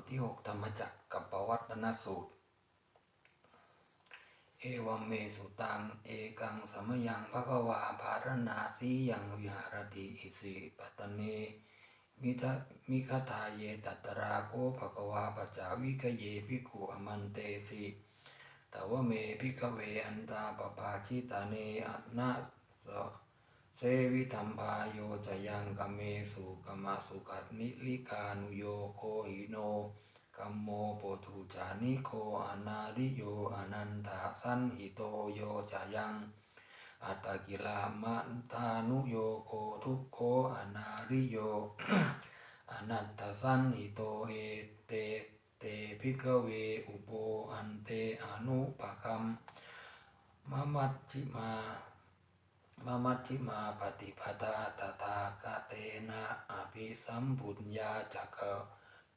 ทที่หกธรรมจักรกับปวัตนสูตร เอวัมเมสุตัง เอกังสมยังภควาภารณาสียังวิหารติอิสิปตเนมิทะมิคทาเยตัตราโคภควาปัจจาวิคเยภิกุอมันเตสิตวเมภิกเวอันตาปปาชิตาเนอนนาส เสวิธรรมพาโยจะยังกมเมสุกมมาสุขัดนิลิกานุโยโคหิโนกัมโมโปทุจานิโคอนาริโยอนันตาสันหิโตโยจะยัง อัตตกิลามันทานุโยโคทุกโคอนาริโยอนัตตสันหิโตเอเตเตภิกขเวอุโปอันเตอนุปะคัมมะมัชชิมา มมัชชิมาปฏิปทาตถาคเตนะอภิสัมพุญญาจัก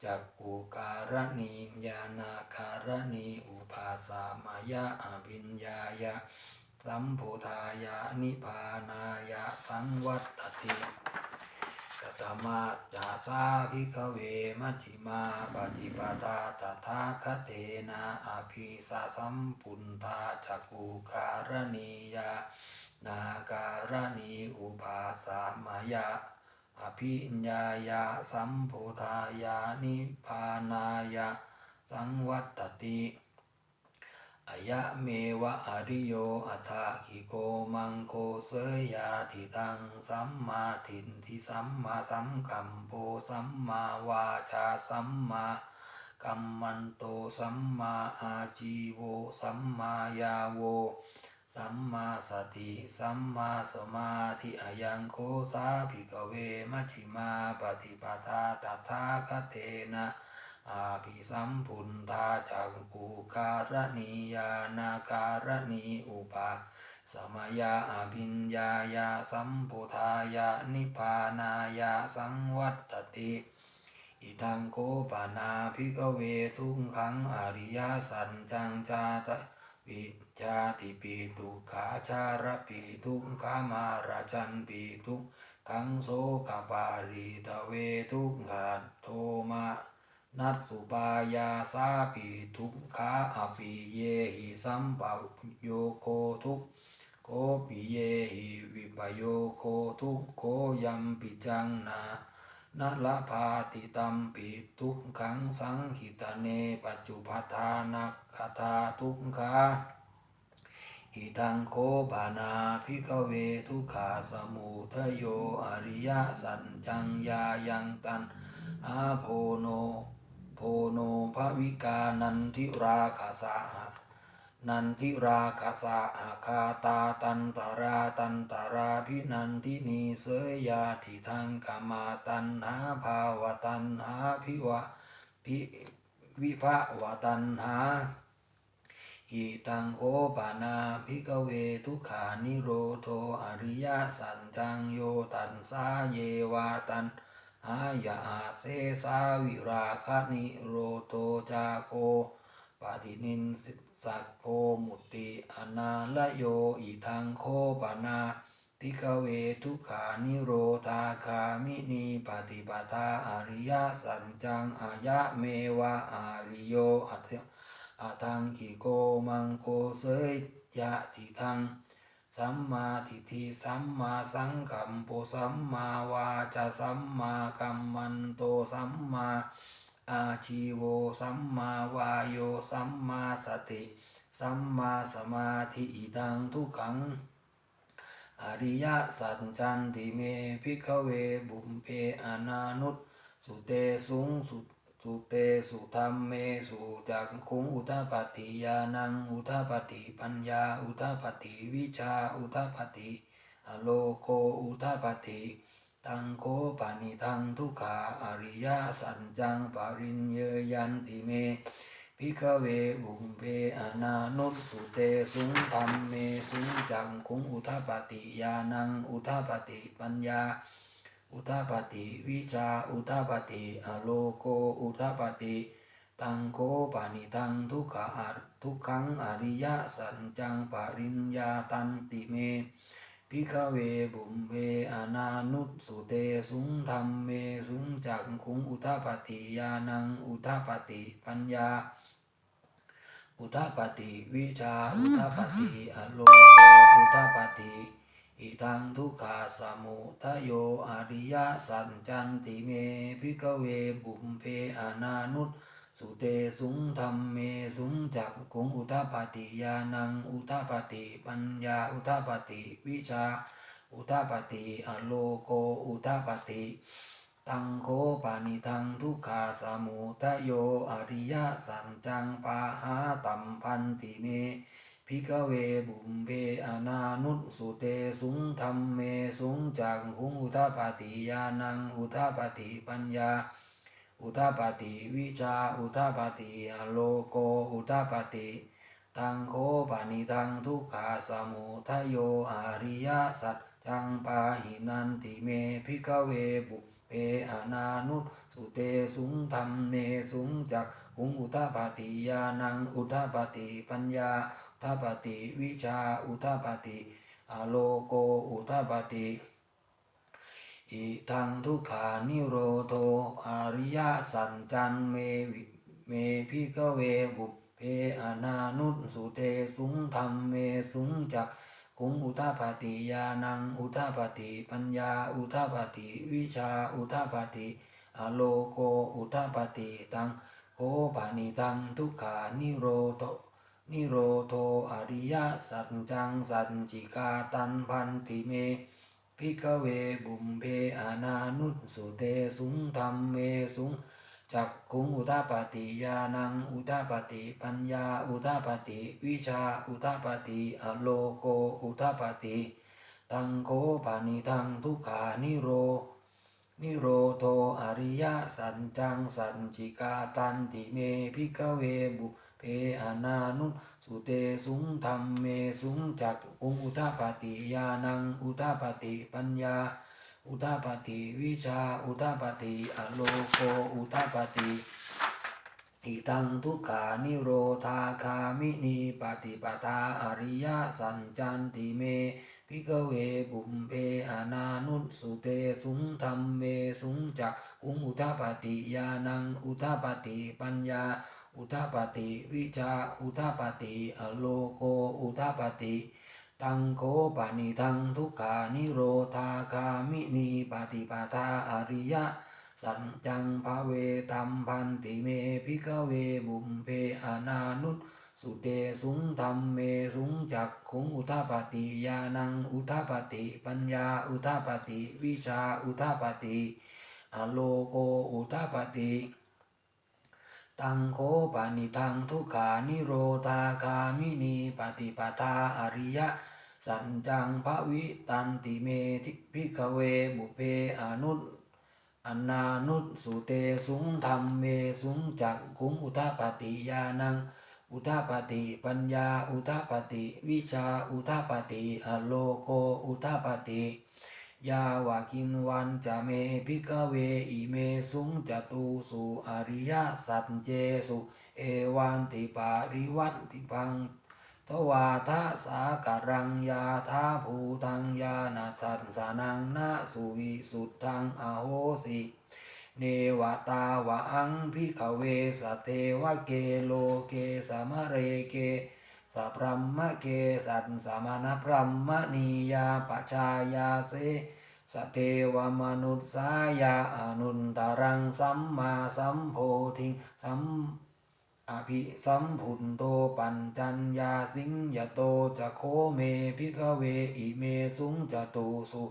จักกุการณีญาณาการณีอุภาสามายะอภิญญายะสัมโพธายะนิพานายะสังวัตติกตมาจาสาภิกเวมัชฌิมาปฏิปทาตถาคเตนะอภิสาสัมปุนทาจักกุการณียา นาการณีอุปาสามายะอภิญญายะสัมโพธายะนิพานายะสังวัตติอายะเมวะอริโยอัฏฐาคิโกมังโคเสยยาทิตังสัมมาทินทิสัมมาสัมกัมโปสัมมาวาจาสัมมากัมมันโตสัมมาอาจีโวสัมมายาโว สัมมาสติสัมมาสมาธิอายังโคสาภิกเวมัชฌิมาปฏิปทาตถาคเตนะอาภิสัมพุนทาจักกุการณียานาการณีอุปาสมยาอภิญญายาสัมพุทายานิพานายาสังวัตติอิทังโคปนาภิกเวทุงขังอริยสัจจังจาต วิจาติปีตุขาชารปีทุงขามาราจันปีทุกขังโสกปาริตเวทุกขาโทมานัตสุปายาสาปิทุกขาอภิเยหิสัมปโยโคทุกโกปิเยหิวิปโยโคทุกโคยัมปิจังนา นละพาติตัมปิทุกขังสังขิตเนปัจจุปทานักคทาทุกขาอิทังโคบานาภิกเวทุกขาสมุทโยอริยสัจจังยายังตันอาโพโนโพโนภวิกานันทิราคาสาหะ นันทิราคาสาหะคาตาตันตาราตันตาราพินันทินีเสยยาทิทังกามาตันหาภาวตันหาพิวะพิวิภาวตันหาอิตังโอปานาภิกเวทุขานิโรโทอริยสัจจังโยตันสาเยวาตันอายาเสสาวิราคานิโรโตจาโคปาตินินสิ สักโพมุติอนาลโยอิทังโคปนาพิกเวทุกขานิโรธาคามินีปฏิปทาอริยสัจจังอายะเมวะอาริโยอัตอาทังกิโกมังโกเสยยะทิทังสัมมาทิฏฐิสัมมาสังกัมโปสัมมาวาจาสัมมากัมมันโตสัมมา อาชีโวสัมมาวายโยสัมมาสติ สัมมาสมาธิอิทังทุกขัง อริยสัจจันติเมพิกเวบุมเพอนานุตสุเตสุงสุสุเตสุธรรมเมสุจักขุงอุทปปฏิยานังอุทปปฏิปัญญาอุทปปฏิวิชาอุทปปฏิอโลโกอุทปปฏิ ตังโคปานิทังทุกขาอริยสัจจังปาริญเยยันติเมพิกเวบุมเพอนานุสุเตสุงธรรมเมสุงจังคุงอุทปปฏิยานังอุทปปฏิปัญญา อุทาปฏิวิชาอุทาปฏิอโลโกอุทาปฏิตังโกปานิตังทุกขาทุกขังอริยสัจจังปาริญญาตันติเม พิกเวบุมเพอนานุสุเตสุงธรรมเมสุงจักขุงอุทาปฏิยานังอุทาปฏิปัญญา อุทาปฏิวิชาอุทาปฏิอโลโกอุทาปฏิอิทังทุกขาสมุทโยอริยสัจจันติเมพิกเวบุมเพอนานุต สุเตสุงธรรมเมสุงจักขุงอุทาปฏิยานังอุทาปฏิปัญญาอุทาปฏิวิชา อุทาปฏิอโลโกอุทาปฏิตังโคปานิทังทุกขาสมุทโยอริยสัจจังปาหาตัมพันติเมพิกเวบุมเพอนานุสุเตสุงธรรมเมสุงจักหุงอุทาปฏิยานังอุทาปฏิปัญญา อุทาปฏิวิชาอุทาปฏิอโลโกอุทาปฏิตังโคปานิทังทุกขาสมุทโยอริยสัจจังปาหินันติเมพิกเวบุเพอนานุสุเตสุงธรรมเมสุงจักหุงอุทาปฏิยานังอุทาปฏิปัญญาอุทาปฏิวิชาอุทาปฏิอโลโกอุทาปฏิ อิทังทุกขานิโรโทอริยสัจจันเมวิเมพิกเวบุพเพอนานุสุเตสุงธรรมเมสุงจักขุงอุทาปฏิยานังอุทาปฏิปัญญาอุทาปฏิวิชาอุทาปฏิอโลโกอุทาปฏิตังโคปานิตังทุกขานิโรโทนิโรโทอริยสัจจังสัจจิกาตันพันติเม พิกเวบุมเพอนานุสุเตสุงธรรมเมสุงจักขุงอุทาปฏิยานังอุทาปฏิปัญญาอุทาปฏิวิชาอุทาปฏิอโลโกอุทาปฏิตังโคปานิทังทุกขานิโร นิโรโทอริยสัจจังสัจจิกาตันติเมพิกเวบุเพอนานุสุ เตสุงธรรมเมสุงจักกุงอุทาปฏิยานังอุทาปฏิปัญญา อุทาปฏิวิชา อุทาปฏิอโลโกอุทาปฏิอิตังทุกขานิโรธาคามินีปฏิปทาอริยสัจจันติเมพิกเวบุมเพอนานุสุเตสุงธรรมเมสุงจักกุงอุทาปฏิยานังอุทาปฏิปัญญา อุทาปฏิวิชาอุทาปฏิอโลโกอุทาปฏิตังโคปานิทังทุกขานิโรธาคามินีปฏิปทาอริยสัจจังภาเวตัมพันติเมพิกเวบุมเพอนานุตสุเตสุงธรรมเมสุงจักขุงอุทาปฏิยานังอุทาปฏิปัญญาอุทาปฏิวิชาอุทาปฏิอโลโกอุทาปฏิ ตังโคปานิทังทุกขานิโรธาคามินีปฏิปทาอริยสัจจังภวิตันติเมทิพิกเวบุเพอนุตอนานุตสุเตสุงธรรมเมสุงจักกุงอุทาปฏิยานัง อุทาปฏิปัญญาอุทาปฏิวิชาอุทาปฏิอโลโกอุทาปฏิ ยาวากินวันจะเมพิกเวอิเมสุงจตุสุอริยสัจเจสุ เอวันติปาริวัตติพังทวาทะสาการังยาทาภูตังยานาทัสสานังนาสุวิสุทธังอโหสิ เนวตาวะอังพิขเวสเทวเกโลเกสมะเรเก สัพพมมะเกสัตสมณพรหมนียาปชายาเสสเทวมนุษสายาอนุนตรังสัมมาสัมโพธิสัมอภิสัมพุนโตปัญจัญญาสิงยโตจะโคเมพิกเวอิเมสุงจตุสุ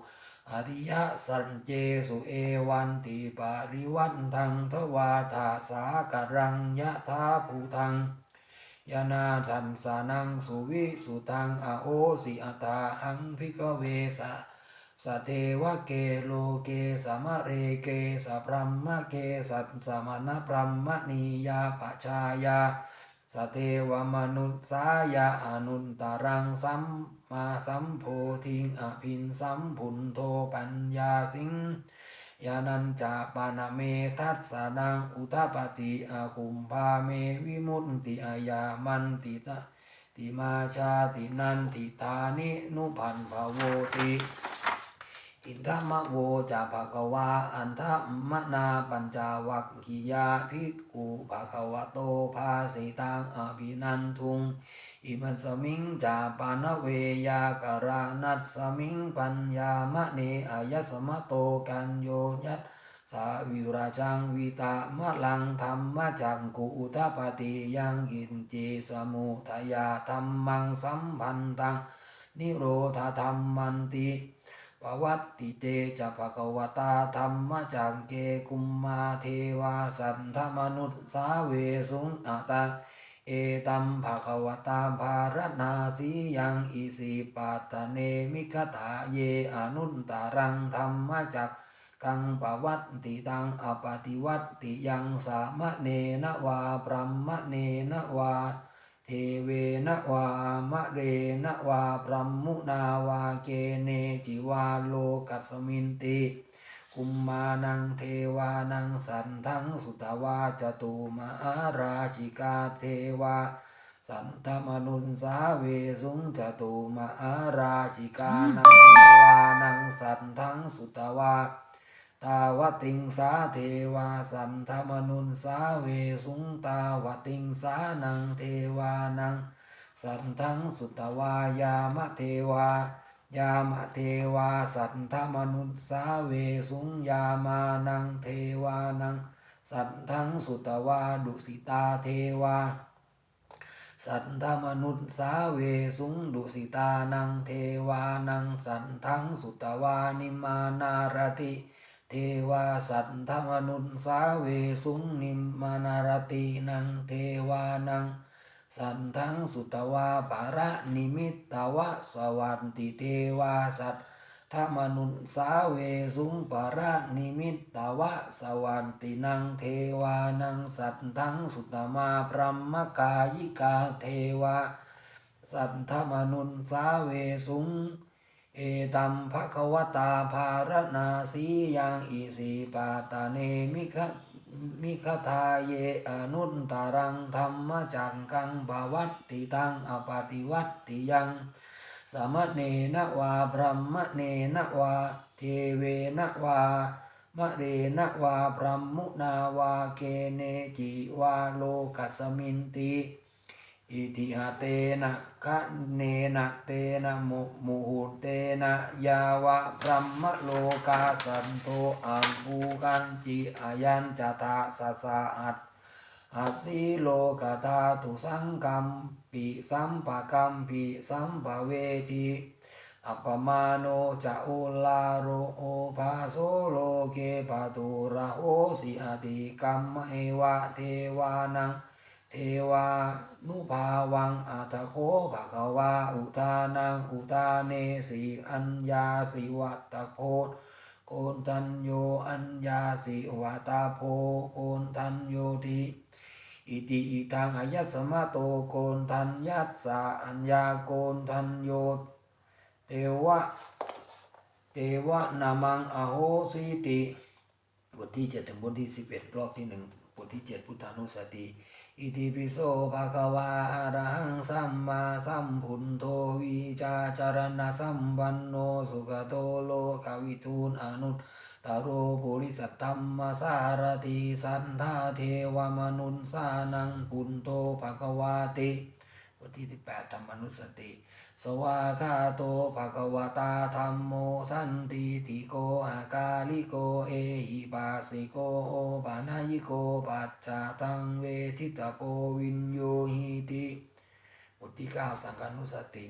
อริยสัจเจสุเอวันติปาริวันทังทวาทาสาการังยะทาภูทัง ยานาทันสานังสุวิสุตังอโอสิอัตาหังพิกเวสะสเทวะเกโลเกสมะเรเกสัพพมมะเกสัตสมณพรหมนียาปชายาสเทวมนุษสายาอนุนตรังสัมมาสัมโพธิงอภินสัมพุนโทปัญญาสิง ยานันจาปานาเมทัสสานังอุทาปฏิอาคุมภาเมวิมุตติอายามันติตะติมาชาตินันทิตานินุพันภโวติอินทมะโวจะภะคะวาอันทมนาปัญจวัคคียาภิกขุภะคะวะโตภาสิตังอภินันทุง อิมัสสมิงจาปานเวยากรานัสสมิงปัญญามะเนอายสมะโตกันโยยัตสาวิราชังวิตามะลังธรรมะจังกุอุทปติยังอินจีสมุทยาธรรมังสัมพันตังนิโรธาธรรมันติปวัตติเตจะภะคะวตาธรรมจังเกกุมมาเทวาสันธมนุษสาเวสุงอาตา เอตัมภะคะวตาภารนาสียังอิสิปัตเนมิคตาเยอนุนตารังธรรมจักกังปวัตติตังอปฏิวัตติยังสามะเนนะวาพรหมเนนะวา เทเวนะวามะเรนะวาพรมุนาวาเกเนจิวาโลกัสมินติ กุมมานังเทวานังสันทังสุตวาจตุมาราชิกาเทวา สันธมนุนสาเวสุงจตุมาราชิกานังเทวานังสันทังสุตวาตาวติงสาเทวาสันธมนุนสาเวสุงตาวติงสานังเทวานังสันทังสุตวายามะเทวา ยามะเทวาสันธมนุนสาเวสุงยามานังเทวานัง สันทังสุตวาดุสิตาเทวา สันธมนุษสาเวสุงดุสิตานังเทวานัง สันทังสุตวานิมานารติเทวาสันธมนุษสาเวสุงนิมมานารตินังเทวานัง สันทังสุตวาปาระนิมิตตวะสวันติเทวาสัตธมนุษสาเวสุงปาระนิมิตตวะสวันตินังเทวานังสัตทังสุตมาพรหมกายิกาเทวาสัทธมนุนสาเวสุงเอตัมภควตาภารนาสียังอิสิปาตาเนมิคะ มิคทาเยอนุนตารังธรรมจังกังบาวัตติตังอปฏิวัตติยังสมเนนะวาพรหมเนนะวา เทเวนะวามะเรนะวาพรหมุนาวาเกเนจิวาโลกัสมินติ อิทิหาเตนะคะเนนะเตนะมุมุหุเตนะยาวะพรหมโลกาสันโตอัมภูกันจิอายัญจตาสสะอัตอัสสิโลกธาตุสังกัมปิสัมปะกัมปิสัมภเวทิอัปมาโนจะอุลาโรโอภาโซโลเกปตุระโอสิอาติกัมเอวะเทวานัง เทวานุภาวังอัตโคภะคะวาอุทานังอุทาเนสีอัญญาสิวัตโพธโกนทันโยอัญญาสิวัตาโพโกนทันโยติอิติอิทังอายัสสมะโตโกนทันยัสสะอัญญาโกนทันโยเทวะเทวะนามังอโหสิติบทที่เจ็ดถึงบทที่สิบเอ็ดรอบที่หนึ่งบทที่เจ็ดพุทธานุสติ อิติปิโสภะคะวาอะระหังสัมมาสัมพุทโธวิจาจารณสัมปันโนสุขโตโลกวิทูนอนุตตโรปุริสัตธรรมสารติสันทาเทวมนุนสานังปุนโตภะคะวาติบทที่สิบแปดธรรมนุสติ สวาคาโตภะคะวตาธรรมโมสันติติโกอากาลิโกเอหิปัสสิโกโอปานายิโกปัจจาตังเวทิตโกวินโยหิติบทที่เก้าสังฆานุสติ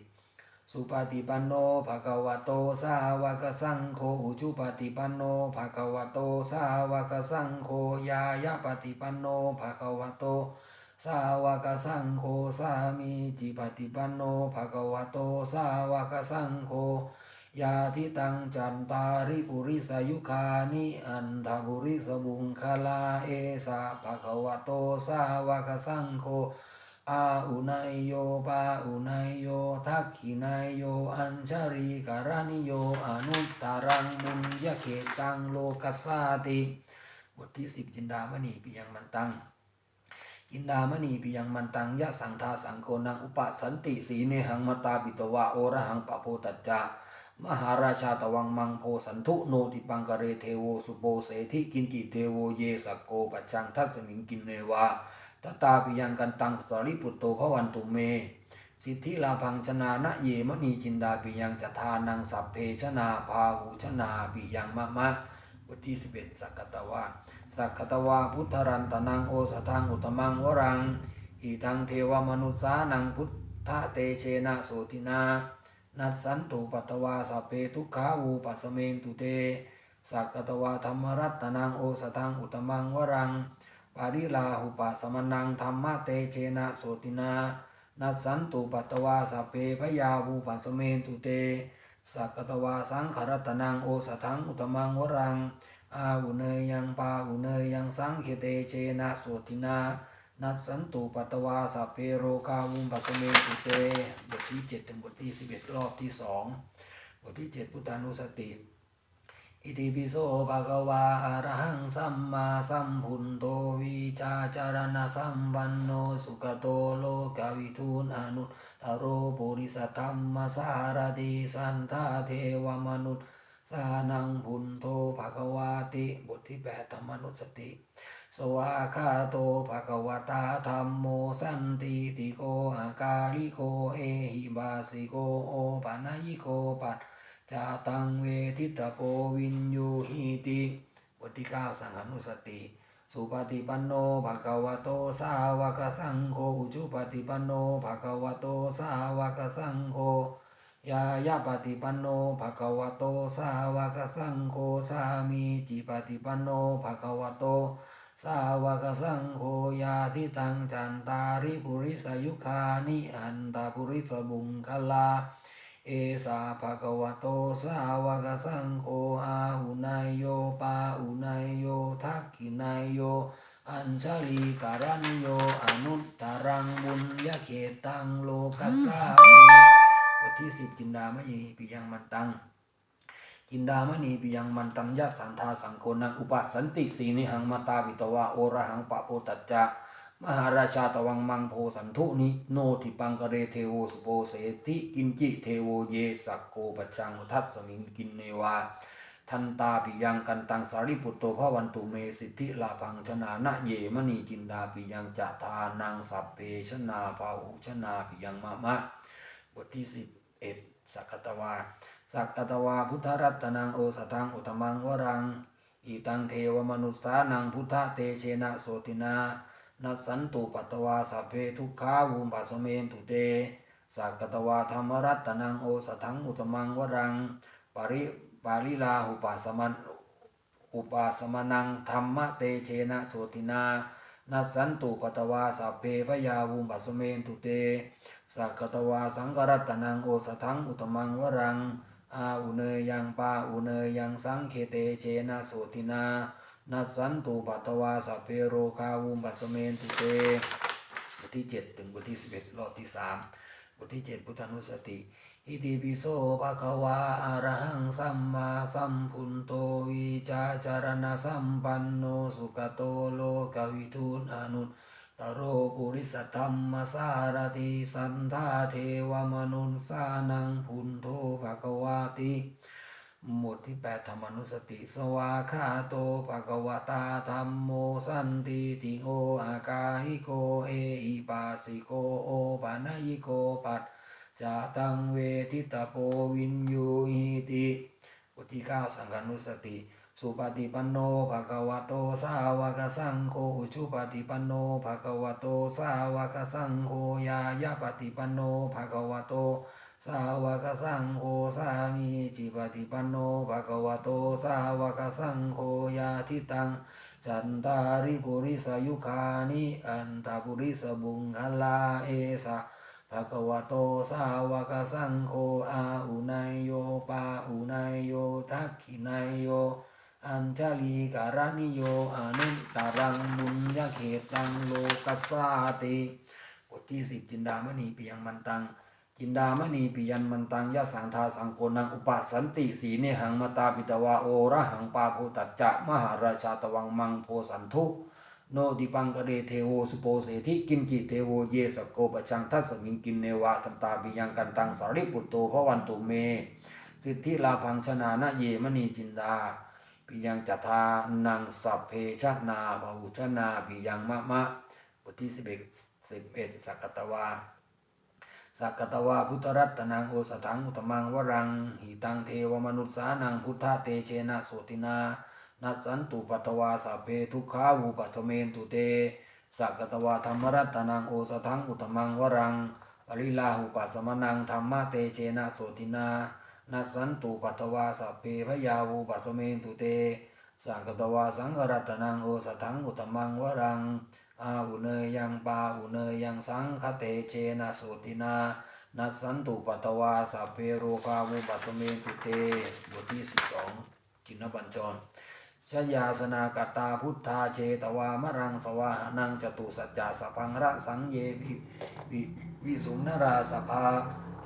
สุปฏิปันโนภะคะวะโตสาวกสังโฆอุจุปฏิปันโนภะคะวะโตสาวกสังโฆยายะปฏิปันโนภะคะวะโต สาวกสังโฆสามีจิปฏิปันโนภะคะวะโตสาวกสังโฆยาทิตังจันตาริปุริสยุคานิอันทบุริสบุงคลาเอสะภะคะวะโตสาวกสังโฆอาอุนายโยปาอุนายโยทักขินายโยอัญชาริการานิโยอนุตตรังมุญยเขตังโลกัสสาติ บทที่สิบจินดามณีปิยังมันตัง จินดามณีปิยังมันตังยะสังทาสังโกนังอุปสันติสีเนหังมตาปิตวะโอระหังปะโพตัจจามหาราชาตวังมังโพสันทุโนติปังกะเรเทโวสุโปเสธิกินกิเทโวเยสกโกปัจจังทัสมิงกินเนวาตตาปิยังกันตังสริปุตโตภวันตุเม สิทธิลาพังชนานะเยมณีจินดาปิยังจทานังสัพเพชนาพาหูชนาปิยังมะมะบทที่11สักกตวา สักกตวาพุทธรันตนังโอสทังอุตมังวรังอีทังเทวมนุษสานังพุทธเตเชนะโสตินา นัสสันตุปัตวาสัเพทุกขาวูปัสเมนตุเตสักกตวาธรรมรัตนังโอสทังอุตมังวรังปาริลาหุปัสมนังธรรมะเตเชนะโสตินา นัสสันตุปัตวาสัเพพยาวูปัสเมนตุเตสักกตวาสังขรัตนังโอสทังอุตมังวรัง อาอุเนยยังปาอุเนยยังสังเขเตเชนะโสตินานัสสันตุปัตวาสัพเพโรกาวุมปัสเมตุเตบทที่เจ็ดถึงบทที่สิบเอ็ดรอบที่สองบทที่เจ็ดพุทธานุสติอิติปิโสภะคะวาอะระหังสัมมาสัมพุนโตวิชาจารณะสัมปันโนสุขโตโลกวิทูนอนุตตโรปุริสธรรมสารติสันทาเทวมนุษย์ สานังพุนโตภะคะวาติบทที่แปดธรรมนุสติ สวาคาโตภะคะวตาธรรมโมสันติติโกอากาลิโกเอหิบาสิโกโอปะนะยิโกปัตจาตังเวทิตโปวินยูหิติบทที่เก้าสังหานุสติ สุปฏิปันโนภะคะวะโตสาวกสังโฆอุจุปฏิปันโนภะคะวะโตสาวกสังโฆ ยายาปฏิปันโนภะคะวะโตสาวกสังโฆสามีจิปฏิปันโนภะคะวะโต สาวกสังโฆยาทิตังจันตาริปุริสยุคานิอันตาปุริสบุงคลา เอสาภะคะวะโตสาวกสังโฆอาหุนายโยปาหุนายโยทักขินายโยอัญชลีการณิโยอนุตตรังบุญยเขตังโลกัสสามิ ทที่สิบจินดามณีปิยังมันตัง จินดามณีปิยังมันตังยะสันทาสังโกนังอุปสันติสีนิหังมาตาวิตวะโอระหังปะโพตัจจะมหาราชาตวังมังโพสันทุนิโนทิปังกเรเทโวสุโปเสติกินจิเทโวเยสักโกปัจจังทัสสมิงกินเนวาทันตาปิยังกันตังสาริปุตโตภวันตุเมสิทธิลาพังชนานะเยมณีจินดาปิยังจะทานังสัพเพชนาภาหุชนาปิยังมะมะบทที่สิบ เอ็ดสักกตวา สักกตวาพุทธรัตนังโอสทังอุตมังวรังอีตังเทวมนุษสานังพุทธเตเชนะโสตินานัสสันตุปัตวาสัพเพทุกขาวุมปัสเมนตุเตสักกตวาธรรมรัตนังโอสทังอุตมังวรัง ปริปาริลาหุปัสมันอุปาสมนังธรรมเตเชนะโสตินา นัสสันตุปัตตวาสัพเพพยาวุมปัสเมนตุเตสักกตวาสังกรัตนังโอสทังอุตมังวรังอาอุเนยังปาอุเนยังสังเคเตเชนะโสตินานัสสันตุปัตตวาสัพเพโรคาวุมปัสเมนตุเตบทที่เจ็ดถึงบทที่สิบเอ็ดรอบที่สามบทที่เจ็ดพุทธานุสติ อิติปิโสภะคะวาอะระหังสัมมาสัมพุนโตวิชาจารณะสัมปันโนสุขโตโลกวิทูนอนุตตโรปุริสธรรมสารติสันทาเทวมนุนสานังพุนโทภะคะวาติหมวดที่แปดธรรมนุสติ สวาคาโตภะคะวตาธรรมโมสันติติโอ อากาหิโก เอหิปัสสิโก โอปานายิโกปัจ จาตังเวทิตาโปวินยูหิติบทที่เก้าสังฆานุสติ สุปฏิปันโนภะคะวะโตสาวกสังโฆอุชุปฏิปันโนภะคะวะโตสาวกสังโฆยายาปฏิปันโนภะคะวะโตสาวกสังโฆสามีจิปฏิปันโนภะคะวะโตสาวกสังโฆยาทิตังจันตาริปุริสยุคานิอันตาปุริสบุงคลาเอสะ ภะคะวะโตสาวกสังโฆอาอุนายโยปาอุนายโยทักขินายโย อัญชลีการณิโยอนุตตรังบุญญาเขตังโลกัสสาติบทที่สิบจินดามณีปิยังมันตัง จินดามณีปิยันมันตังยะสังทาสังโกนังอุปสันติสีเนหังมตาปิตวาโอระหังปาภูตัจจะมหาราชาตวังมังโพสันทุ โนติปังกะเรเทโวสุโปเสธิกินจิเทโวเยสโกปชังทัสมิงกินเนวะตันตาปิยังกันตังสาริปุตโตพระวันตุเม สิทธิลาพังชนานะเยมณีจินดาปิยังจัทานังสัพเพชนาบาหุชนาปิยังมะมะบทที่สิบเอ็ดสิบเอ็ดสักกตวาสักกตวาพุทธรัตนังโอสถังอุตมังวรังหิตังเทวมนุษสานังพุทธเตเชนะโสตินา นัสันตุปัตตวาสัพเพทุกขาวูปัตเมนตุเตสักกตวาธรรมรัตนังโอสถังอุตมังวรังปริลาหุปัสสมนังธรรมะเตเชนะโสตินานัสันตุปัตตวาสัพเพพยาวูปัสเมนตุเตสังกตวาสังฆรัตนังโอสถังอุตมังวรังอาหุเนยยังปาหุเนยยังสังคเตเจนะโสตินานัสันตุปัตตวาสัพเพโรคาวุปัสเมนตุเตบทที่สิบสองจินปัญจร ชยาสนากตาพุทธาเชตวามรังสวาหนังจตุสัจจาสพังระสังเยวิวิวิสุนนราสภา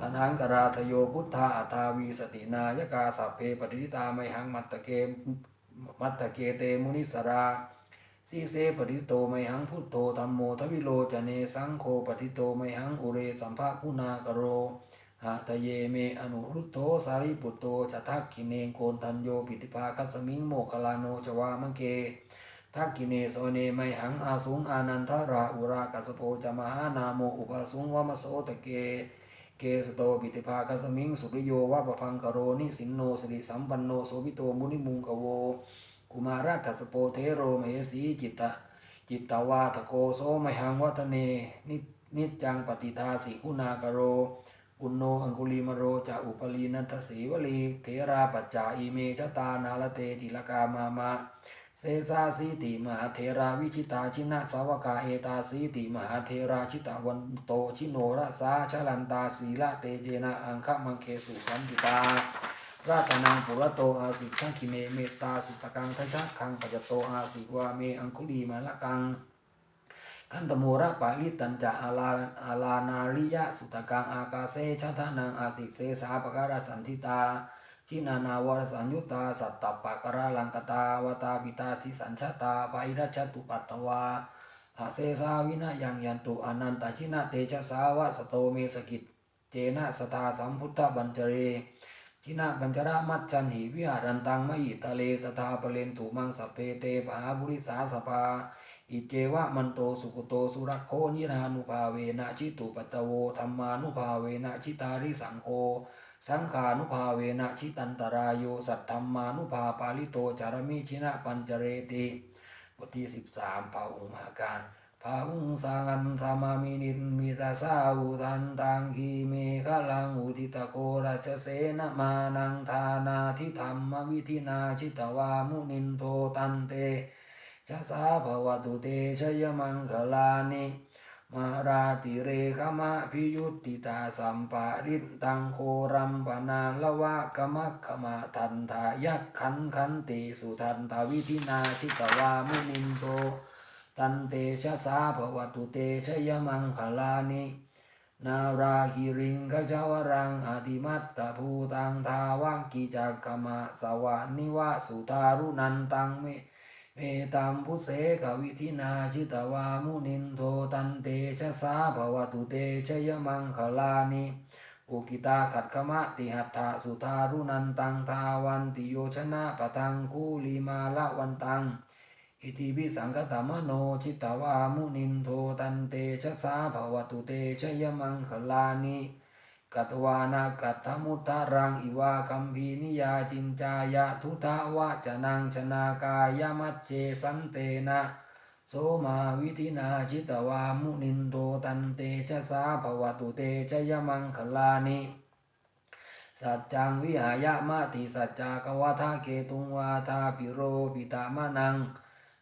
อนังกราทโยพุทธาอัตาวีสตินายกาสัพเพปฏิทิตาไมหังมัตตะเกมัตตะเกเตมุนิสราสีเสปฏิโตไมหังพุทโธธรรมโมทวิโลจเนสังโฆปฏิโตไมหังอุเรสัมภะคุณากโร หะตะเยเมอนุรุตโธสารีปุตโตจะทักขิเนโกนทันโยปิติภาคัสมิงโมคลาโนจวามังเกทักขิเนโสเนไมหังอาสุงอานันทราอุรากัสโปจะมหานาโมอุปาสุงวามโสตะเก เกสุโตปิติภาคัสมิงสุริโยวะปะพังกโรนิสินโนสิริสัมปันโนโสวิโตมุนิมุงกโวกุมารากัสโปเทโรมเหสีจิตตะจิตตวาทโกโสมหังวัฒเนนิจังปฏิทาสีคุณากโร ปุณโนอังคุลีมโรจะอุปลีนันทสีวลีเทราปัจจาอิเมชตานาลเตจิลกามามาเซสาสีติมหาเทราวิชิตาชินะสาวกาเอตาสีติมหาเทราชิตาวันโตชิโนรสาชลันตาสีละเตเจนะอังคะมังเคสุสันติตาราตนังปุระโตอาสิทังคิเมเมตตาสุตกังทชะคังปัจจโตอาสิวาเมอังคุลีมาละกัง คันตโมระปาลิตันจะอาลาอาลานาริยะสุตกังอากาเซชะทานังอาสิกเสสาปการะสันทิตาชินานาวรสัญยุตาสัตตปปะกราลังกตาวตาปิตาสิสัญชาตาปาอิรัชตุปัตตวาอาเซสาวินะยังยันตุอนันตชินะเตชะสาวะสโตเมสกิจเจนะสตาสัมพุทธบัญจเรชินะปัญจรามัจจันหิวิหารันตังมหิตะเลสทาปเลนตุมังสพเพเตปหาบุริสาสภา อิเจวะมันโตสุกโตสุรักโคนิรานุภาเวนะจิตุปัตโวธรรมานุภาเวนะชิตาริสังโฆสังขานุภาเวนะชิตันตรายโยสัตธรรมานุภาปาลิโตจารมิชินะปัญจเรติบทที่สิบสามพระองค์มหาการภาวุงสังนัสามามินินมิตาสาวุทันตังคีเมฆลังอุทิตโคราชเสนมานังทานาทิธรรมวิธินาชิตวามุนินโทตันเต ชะสาภวตุเตชยมังคลานิมาราติเรขมะพิยุตติตาสัมปาริตตังโครัมปนาละวะกมักขมาทันทายักขันขันติสุทันตวิธินาชิตวามุนินโทตันเตชะสาภวตุเตชยมังคลานินาราคิริงกจาวรังอธิมัตตภูตังทาวังกิจักขมะสวานิวะสุทารุนันตังเม เมตัมพุเสกวิธินาชิตวามุนินโทตันเตชะสาภวตุเตชยมังคลานิอุกิตาขัดขมะติหัตถะสุทารุนันตังทาวันติโยชนะปะทังคูลีมาละวันตัง อิติปิสังกตมโนจิตตวามุนินโทตันเตชะสาภวตุเตชยมังคลานิ กัตวานากัตถมุตารังอิวาคัมภีนิยาจินจายะทุตาวะจนังชนากายมัจเจสันเตนะโสมาวิธินาจิตวามุนินโทตันเตชะสาภวตุเตชยมังคลานิสัจจังวิหายะมาติสัจจากวาทาเกตุงวาทาปิโรปิตามะนัง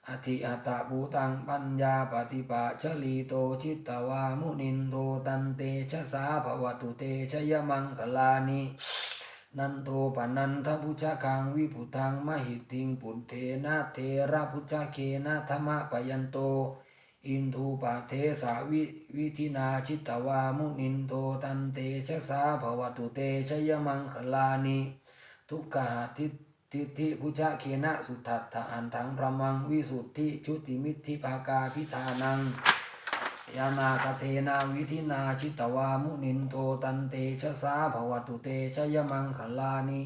อธิอัตตภูตังปัญญาปฏิปะชลีโตชิตตวามุนินโทตันเตชะสาภวตุเตชยมังคลานินันโทปนันทพุชะคังวิพุทังมหิติงปุถเทนะเทระพุชะเคนะธรรมะปยันโต อินทูปะเทสาวิวิธินาชิตตวามุนินโทตันเตชะสาภวตุเตชยมังคลานิทุกขะทิท ทิฏฐิพุชะเคนะสุทัตถะอันถังพระมังวิสุทธิชุติมิทธิภากาพิธานังยานาคเทนาวิธินาชิตวามุนินโทตันเตชะสาภวตุเตชยมังคลานิ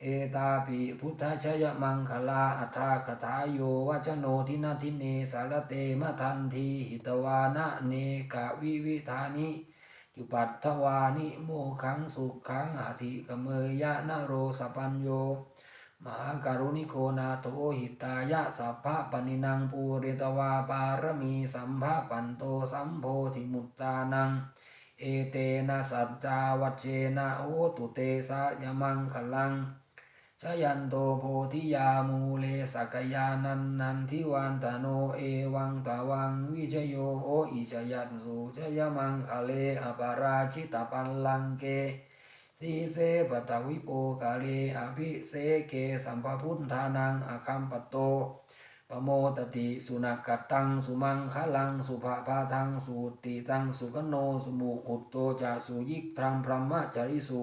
เอตาปิพุทธชยมังคลาอัฏฐคถาโยวัจโนทินาทิเนสารเตมะทันทีหิตวานะเนกะวิวิธานิจุปัตถวานิโมขังสุขังอาทิกเมยยะนโรสปัญโย มหาการุณิโกนาโถหิตายะสัพพะปนินังปูริตวาปารมีสัมภะปันโตสัมโพธิมุตตานัง เอเตนะสัจจาวัชเชนะโอตุเตสะยมังคลังชยันโตโพธิยามูเลสักยานันนันทิวันตโนเอวังตาวังวิชโยโออิชยันสุชยมังคะเลอปราชิตปัลลังเก สีเสปตวิโปกาเลอภิเสเกสัมปพุทธานังอาคัมปโตปโมตติสุนักตังสุมังคลังสุภาพาทังสุติตังสุกโนสุมุอุตโตจะสุยิกทังพรหมจริสุ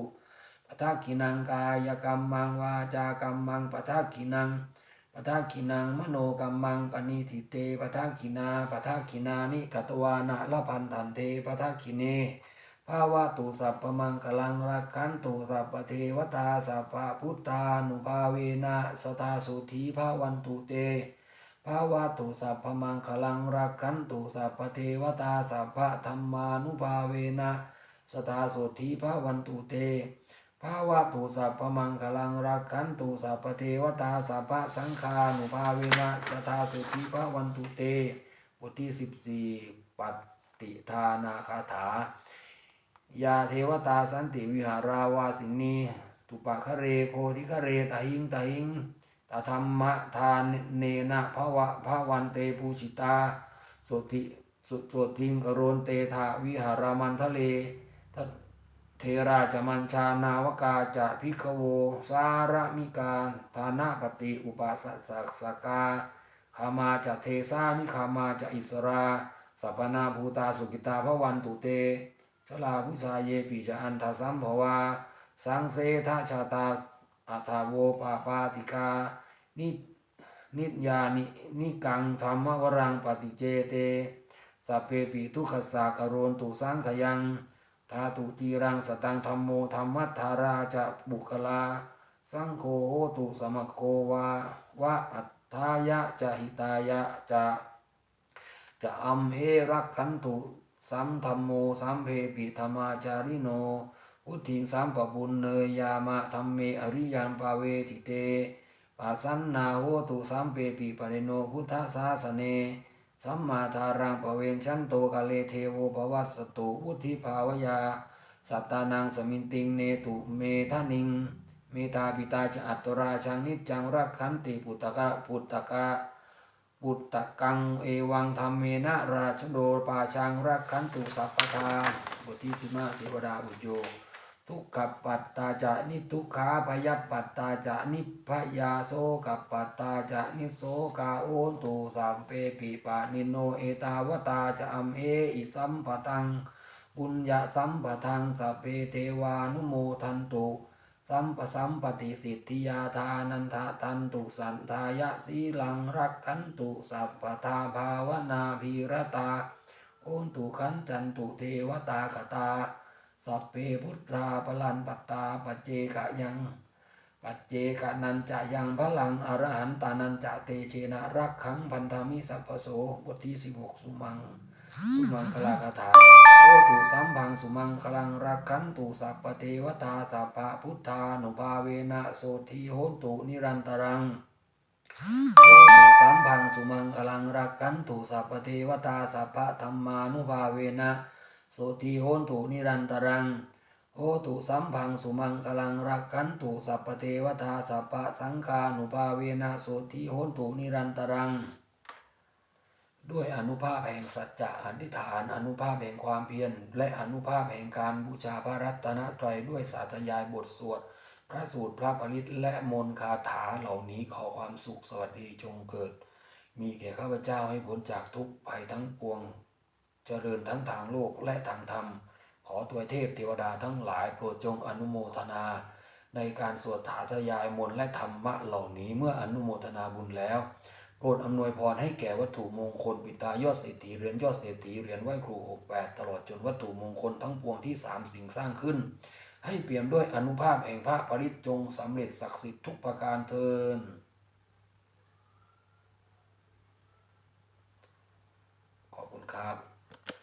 ปทักขินังกายกรรมังวาจากรรมังปทักขินังปทักขินังมโนกรรมังปณิทิเตปทักขินาปทักขินานิกตวานะละพันธันเตปทักขิเน ภาวะตุสัพพมังคลังรักขันตุสัพพเทวตาสัพพพุทธานุภาเวนะสตาสุธีภาวันตุเตภาวะตุสัพพมังคลังรักขันตุสัพพเทวตาสัพพธรรมานุภาเวนะสตาสุธีภาวันตุเตภาวะตุสัพพมังคลังรักขันตุสัพพเทวตาสัพพสังฆานุภาเวนะสตาสุธีภาวันตุเตบทที่สิบสี่ปฏิทานาคาถา ยาเทวตาสันติวิหาราวาสินีตุปะคะเรโพธิคะเรตหิงตหิงตธรรมะทานเนนะภวะภวันเตปูชิตาสุติสุสวทิงกโรนเตทาวิหารามันทะเลทเทราจมัญชานาวกาจะพิกโว สารมิการธานาปฏิอุปาสสักสกาขามาจะเทสานิขามาจะอิสรา สัพพนาภูตาสุกิตาภวันตุเต ชลาพุชาเยปิจะอันทสัมภวาสังเสทชาตาอัทาโวปาปาติกานินิยานินิกังธรรมวรังปฏิเจเตสัพเพปิทุขสากโรนตุสังขยังทาตุจีรังสตังธรรมโมธรรมัทาราจะบุคลา สังโฆโหตุสมโควาวะอัตถายะจะหิตายะจะจะอัมเหรักขันตุ สัมธรรมโมสัมเพปิธรรมาจาริโนพุทธิงสัมปปุณเนยยามะธรรมเมอริยันปาเวทิเตปัสสันนาโหตุสัมเปปิปริโนพุทธสาสเน สัมมาทารังปเวนชันโตกาเลเทโวภวัตสตุวุธิภาวยา สัตตานังสมินติงเนตุเมทานิง เมตาปิตาจะอัตตราชังนิจจังรักขันติปุตตะกะปุตตะกะ ปุตตะกังเอวังธรรมเมนะราชโดปาชังรักขันตุสัพพทาบทที่สิบห้าเทวดาบุโยทุกขปัตตาจะนิทุกขาพยัปปัตตาจะนิพยาโสกัปปัตตาจะนิโสกาโอนตุสัมเปปิปะนิโนเอตาวตาจะอัมเออิสัมปะตังบุญญาสัมปะทังสัพเพเทวานุโมทันตุ สัมปสัมปติสิทธิยาทานันทะทันตุสันทายะสีลังรักขันตุสัพพทาภาวนาภีรตาโอนตุขันจันตุเทวตาคตา สัพเพพุทธาปลันปัตตาปเจกะยัง ปัจเจกะนันจะยังพลังอรหันตานันจะเตเชนะรักขังพันธามิสัพโสบทที่สิบหกสุมัง สุมังคลาคาถา โอตุสัมพังสุมังคลังรักขันตุสัพพเทวตาสัพพพุทธานุภาเวนะโสทีโหนตุนิรันตรังโอตุสัมพังสุมังคลังรักขันตุสัพพเทวตาสัพพธรรมานุภาเวนะโสทีโหนตุนิรันตรังโอตุสัมพังสุมังคลังรักขันตุสัพพเทวตาสัพพสังฆานุภาเวนะโสทีโหนตุนิรันตรัง ด้วยอนุภาพแห่งสัจจะอธิษฐาน อนุภาพแห่งความเพียรและอนุภาพแห่งการบูชาพระรัตนตรัยด้วยสาธยายบทสวด พระสูตรพระปริตและมนคาถาเหล่านี้ขอความสุขสวัสดีจงเกิด มีแก่ข้าพเจ้าให้พ้นจากทุกภัยทั้งปวง เจริญทั้งทางโลกและทางธรรม ขอตัวเทพเทวดาทั้งหลายโปรดจงอนุโมทนา ในการสวดถาทยายมนและธรรมะเหล่านี้เมื่ออนุโมทนาบุญแล้ว โปรดอำนวยพรให้แก่วัตถุมงคลปิตายอดเศรษฐีเหรียญยอดเศรษฐีเหรียญไหว้ครูหกแปดตลอดจนวัตถุมงคลทั้งปวงที่สามสิ่งสร้างขึ้น ให้เปี่ยมด้วยอนุภาพแห่งพระปริตจงสำเร็จศักดิ์สิทธิ์ทุกประการเทินขอบคุณครับ